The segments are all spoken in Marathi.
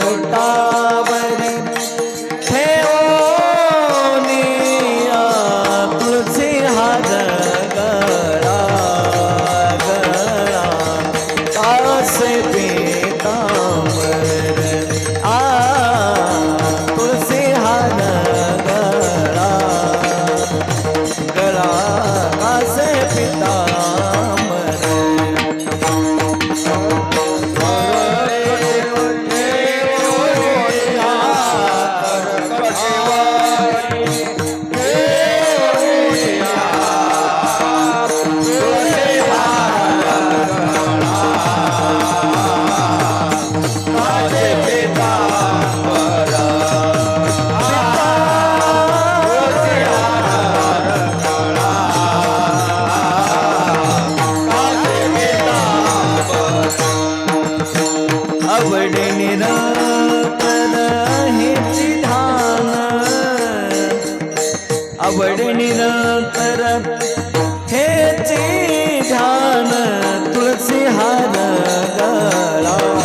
கொண்டாவரின் आवड निरंतर हेची ध्यान तुळसी हार गळा.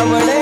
अमने